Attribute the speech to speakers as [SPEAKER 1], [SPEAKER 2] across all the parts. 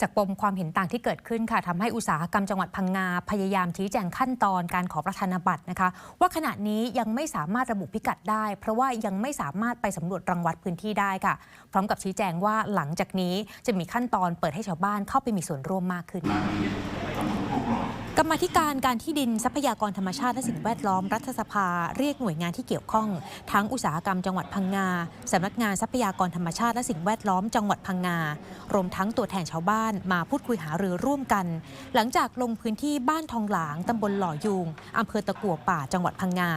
[SPEAKER 1] จากปมความเห็นต่างที่เกิดขึ้นค่ะทำให้อุตสาหกรรมจังหวัดพังงา พยายามชี้แจงขั้นตอนการขอประธานบัตรนะคะ ว่าขณะนี้ยังไม่สามารถระบุพิกัดได้ เพราะว่ายังไม่สามารถไปสำรวจรังวัดพื้นที่ได้ค่ะ พร้อมกับชี้แจงว่าหลังจากนี้จะมีขั้นตอนเปิดให้ชาวบ้านเข้าไปมีส่วนร่วมมากขึ้น กรรมธิการการที่ดินทรัพยากรธรรมชาติและสิ่งแวดล้อมรัฐสภาเรียกหน่วยงานที่เกี่ยวข้อง ทั้งอุตสาหกรรมจังหวัดพังงาสำนักงานทรัพยากรธรรมชาติและสิ่งแวดล้อมจังหวัดพังงารวมทั้งตัวแทนชาวบ้านมาพูดคุยหารือร่วมกัน หลังจากลงพื้นที่บ้านทองหลางตำบลหล่อยูงอำเภอตะกั่วป่าจังหวัดพังงา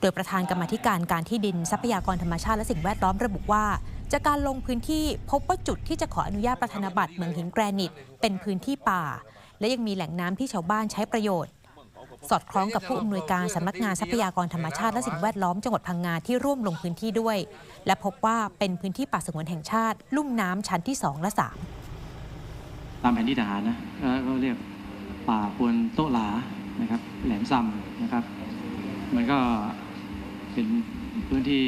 [SPEAKER 1] โดยประธานกรรมธิการการที่ดินทรัพยากรธรรมชาติและสิ่งแวดล้อมระบุว่าจากการลงพื้นที่พบว่าจุดที่จะขออนุญาตประธานบัตรเมืองหินแกรนิตเป็นพื้นที่ป่า และยังมีแหล่งน้ำที่ชาวบ้านใช้ประโยชน์ สอดคล้องกับผู้อำนวยการสำนักงานทรัพยากรธรรมชาติและสิ่งแวดล้อมจังหวัดพังงาที่ร่วมลงพื้นที่ด้วย และพบว่าเป็นพื้นที่ป่าสงวนแห่งชาติ ลุ่มน้ำชั้นที่ 2 และ 3
[SPEAKER 2] ตามแผนที่ทหารนะเอ่อก็เรียกป่าปวนโตหลานะครับแหลมซำนะครับมันก็เป็นพื้นที่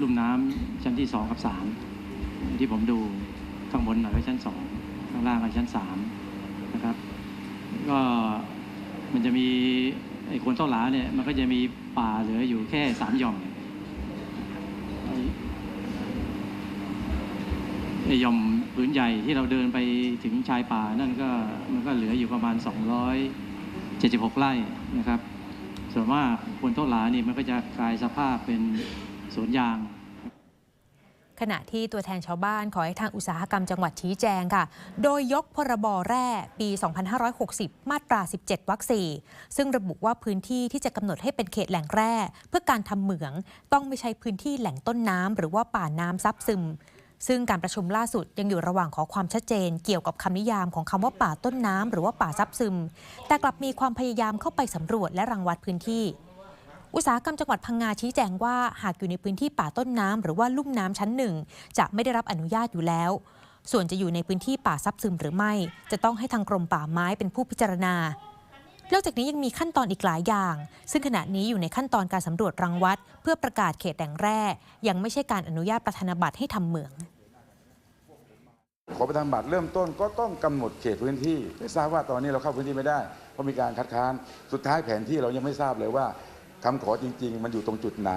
[SPEAKER 2] ลุ่มน้ำชั้นที่สองกับสามที่ผมดูข้างบนหน่อยก็ชั้นสองข้างล่างก็ชั้นสามนะครับ ก็มันจะมีไอ้คนโต๊ะหลาเนี่ยมันก็จะมีป่าเหลืออยู่แค่สามหย่อมไอ้หย่อมผืนใหญ่ที่เราเดินไปถึงชายป่านั่นก็มันก็เหลืออยู่ประมาณ 276 ไร่นะครับ ส่วนมากคนโต๊ะหลานี่มันก็จะกลายสภาพเป็นสวนยาง
[SPEAKER 1] ขณะที่ตัวแทนชาวบ้านขอให้ทางอุตสาหกรรมจังหวัดชี้แจงค่ะ โดยยกพรบแร่ปี 2560 มาตรา 17 วรรค 4 ซึ่งระบุว่าพื้นที่ที่จะกำหนดให้เป็นเขตแหล่งแร่ เพื่อการทำเหมือง ต้องไม่ใช่พื้นที่แหล่งต้นน้ำหรือว่าป่าน้ำซับซึม ซึ่งการประชุมล่าสุดยังอยู่ระหว่างขอความชัดเจน เกี่ยวกับคำนิยามของคำว่าป่าต้นน้ำหรือว่าป่าซับซึม แต่กลับมีความพยายามเข้าไปสำรวจและรังวัดพื้นที่ อุตสาหกรรมจังหวัดพังงาชี้แจงว่าหากอยู่ในพื้นที่ป่าต้นน้ำหรือว่าลุ่มน้ำชั้นหนึ่งจะไม่ได้รับอนุญาตอยู่แล้ว ส่วนจะอยู่ในพื้นที่ป่าซับซึมหรือไม่ จะต้องให้ทางกรมป่าไม้เป็นผู้พิจารณานอกจากนี้ยังมีขั้นตอนอีกหลายอย่าง ซึ่งขณะนี้อยู่ในขั้นตอนการสำรวจรังวัด เพื่อประกาศเขตแหล่งแร่ ยังไม่ใช่การอนุญาตประธานบัตรให้ทำเหมือง
[SPEAKER 3] ขอประธานบัตรเริ่มต้นก็ต้องกำหนดเขตพื้นที่ไม่ทราบว่าตอนนี้เราเข้าพื้นที่ไม่ได้เพราะมีการคัดค้าน สุดท้ายแผนที่เรายังไม่ทราบเลยว่า คำขอจริง ๆ มันอยู่ตรงจุดไหน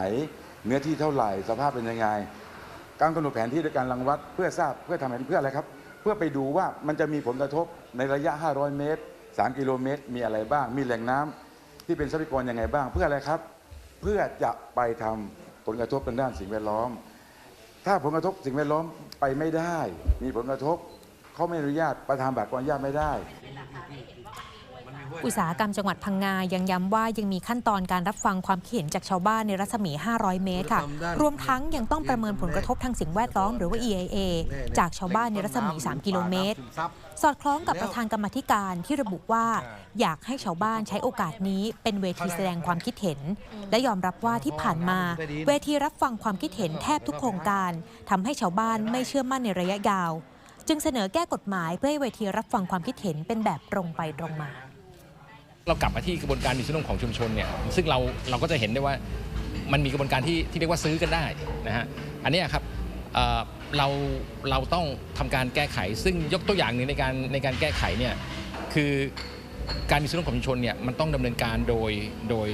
[SPEAKER 3] เนื้อที่เท่าไหร่สภาพเป็นยังไง การกำหนดแผนที่ด้วยการรังวัดเพื่อทราบเพื่อทำแผนเพื่ออะไรครับ เพื่อไปดูว่ามันจะมีผลกระทบในระยะ 500 เมตร 3 กิโลเมตร มีอะไรบ้าง มีแหล่งน้ำที่เป็นทรัพยากรยังไงบ้าง เพื่ออะไรครับ เพื่อจะไปทำผลกระทบทางด้านสิ่งแวดล้อม ถ้าผลกระทบสิ่งแวดล้อมไปไม่ได้ มีผลกระทบเขาไม่อนุญาตประธานบัตรอนุญาตไม่ได้
[SPEAKER 1] อุตสาหกรรมจังหวัดพังงายังย้ำว่ายังมีขั้นตอนการรับฟังความคิดเห็นจากชาวบ้านในรัศมี 500 เมตรค่ะ รวมทั้งยังต้องประเมินผลกระทบทางสิ่งแวดล้อมหรือว่า EIA จากชาวบ้านในรัศมี 3 กิโลเมตร สอดคล้องกับประธานกรรมาธิการที่ระบุว่า อยากให้ชาวบ้านใช้โอกาสนี้เป็นเวทีแสดงความคิดเห็น และยอมรับว่าที่ผ่านมา เวทีรับฟังความคิดเห็นแทบทุกโครงการทำให้ชาวบ้านไม่เชื่อมั่นในระยะยาว จึงเสนอแก้กฎหมายเพื่อให้เวทีรับฟังความคิดเห็นเป็นแบบตรงไปตรงมา
[SPEAKER 4] เรากลับมาที่กระบวนการมีส่วนร่วมของชุมชนเนี่ยซึ่งเราเราก็จะเห็นได้ว่ามันมีกระบวนการที่ที่เรียกว่าซื้อกันได้นะฮะอันนี้ครับเอ่อเราเราต้องทำการแก้ไข ซึ่งยกตัวอย่างหนึ่งในการในการแก้ไขเนี่ยคือการมีส่วนร่วมของชุมชนเนี่ยมันต้องดำเนินการโดยโดย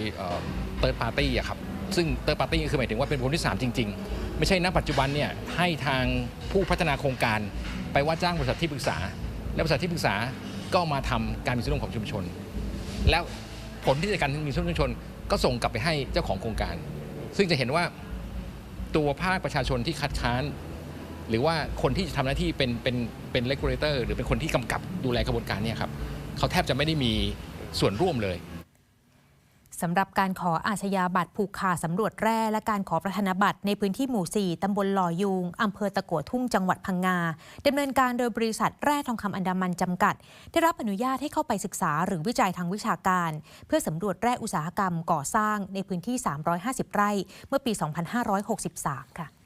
[SPEAKER 4] เติร์ดพาร์ตี้ครับซึ่งเติร์ดพาร์ตี้คือหมายถึงว่าเป็นคคลที่ 3 จริง ๆ ไม่ใช่ณปัจจุบันเนี่ยให้ทางผู้พัฒนาโครงการ ไปว่าจ้างบริษัทที่ปรึกษา และบริษัทที่ปรึกษาก็มาทำการมีส่วนร่วมของชุมชน แล้วผลที่จะกการมีส่วนชุมชน ก็ส่งกลับไปให้เจ้าของโครงการ ซึ่งจะเห็นว่าตัวภาคประชาชนที่คัดค้าน หรือว่าคนที่จะทำหน้าที่เป็นเป็นเป็นเลกูเลเตอร์หรือเป็นคนที่กำกับดูแลกระบวนการเนี่ยครับเขาแทบจะไม่ได้มีส่วนร่วมเลย
[SPEAKER 1] สำหรับการขออาชญาบัตรผูกขาดสำรวจแร่และการขอประธานบัตรในพื้นที่หมู่ 4 ตำบลหล่อยูงอำเภอตะกัวทุ่งจังหวัดพังงาดำเนินการโดยบริษัทแร่ทองคำอันดามันจำกัด ได้รับอนุญาตให้เข้าไปศึกษาหรือวิจัยทางวิชาการ เพื่อสำรวจแร่อุตสาหกรรมก่อสร้างในพื้นที่ 350 ไร่ เมื่อปี 2563 ค่ะ